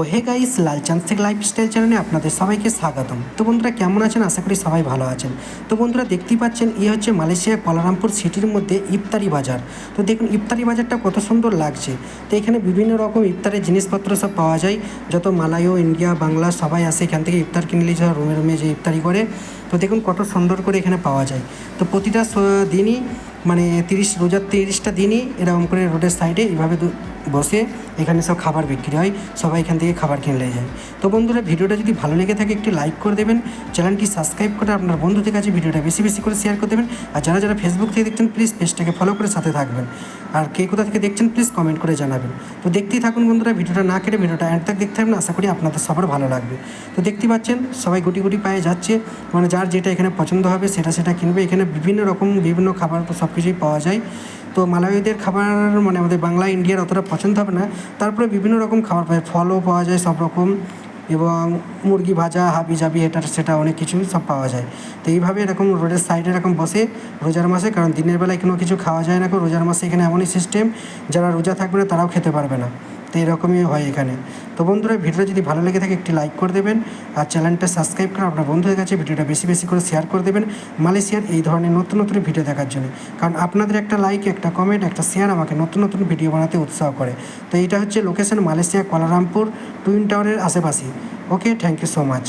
তো hey guys Lalchand থেকে lifestyle চ্যানেলে আপনাদের সবাইকে স্বাগতম। তো বন্ধুরা কেমন আছেন? আশা করি সবাই ভালো আছেন। তো বন্ধুরা দেখতেই পাচ্ছেন এই হচ্ছে মালয়েশিয়ার কলারামপুর সিটির মধ্যে ইফতারি বাজার। তো দেখুন, ইফতারি বাজারটা কত সুন্দর লাগছে। তো এখানে বিভিন্ন রকম ইফতারের জিনিসপত্র সব পাওয়া যায়। যত মালায়ও ইন্ডিয়া, বাংলা সবাই আসে এখান থেকে ইফতার কিনলে সব রুমে রুমে যে ইফতারি করে। তো দেখুন কত সুন্দর করে এখানে পাওয়া যায়। তো প্রতিটা দিনই মানে তিরিশ, রোজার তিরিশটা দিনই এরকম করে রোডের সাইডে এইভাবে বসে এখানে সব খাবার বিক্রি হয়, সবাই এখান থেকে খাবার কিনলে যায়। তো বন্ধুরা, ভিডিওটা যদি ভালো লেগে থাকে একটি লাইক করে দেবেন, চ্যানেলটি সাবস্ক্রাইব করে আপনার বন্ধুদের কাছে ভিডিওটা বেশি বেশি করে শেয়ার করে দেবেন, আর যারা যারা ফেসবুক থেকে দেখছেন প্লিজ পেজটাকে ফলো করে সাথে থাকবেন। আর কে কোথা থেকে দেখছেন প্লিজ কমেন্ট করে জানাবেন। তো দেখতেই থাকুন বন্ধুরা, ভিডিওটা না কেটে ভিডিওটা এন্ড তক দেখতে থাকবেন আশা করি আপনাদের সবার ভালো লাগবে। তো দেখতে পাচ্ছেন, সবাই গুটি গুটি পায়ে যাচ্ছে মানে যার যেটা এখানে পছন্দ হবে, সেটা সেটা কিনবে। এখানে বিভিন্ন রকম বিভিন্ন খাবার সব কিছুই পাওয়া যায়। তো মালাবিদের খাবার মানে আমাদের বাংলা, ইন্ডিয়ার অতটা পছন্দ হবে না। তারপরে বিভিন্ন রকম খাবার পায় ফলও পাওয়া যায় সব রকম। এবং মুরগি ভাজা, হাবি জাবি এটা সেটা অনেক কিছু সব পাওয়া যায়। তো এইভাবে এরকম রোডের সাইডে এরকম বসে রোজার মাসে, কারণ দিনের বেলায় কোনো কিছু খাওয়া যায় না রোজার মাসে এখানে এমনই সিস্টেম যারা রোজা থাকবে না তারাও খেতে পারবে না। তো এরকমই হয় এখানে। তো বন্ধুরা, ভিডিওটা যদি ভালো লেগে থাকে, একটি লাইক করে দেবেন। আর চ্যানেলটা সাবস্ক্রাইব করে আপনার বন্ধুদের কাছে ভিডিওটা বেশি বেশি করে শেয়ার করে দেবেন মালয়েশিয়ার এই ধরনের নতুন নতুন ভিডিও দেখার জন্য। কারণ আপনাদের একটা লাইক একটা কমেন্ট একটা শেয়ার আমাকে নতুন নতুন ভিডিও বানাতে উৎসাহ করে। তো এটা হচ্ছে লোকেশন মালয়েশিয়া, কোয়ালালামপুর টুইন টাওয়ারের আশেপাশে। Okay thank you so much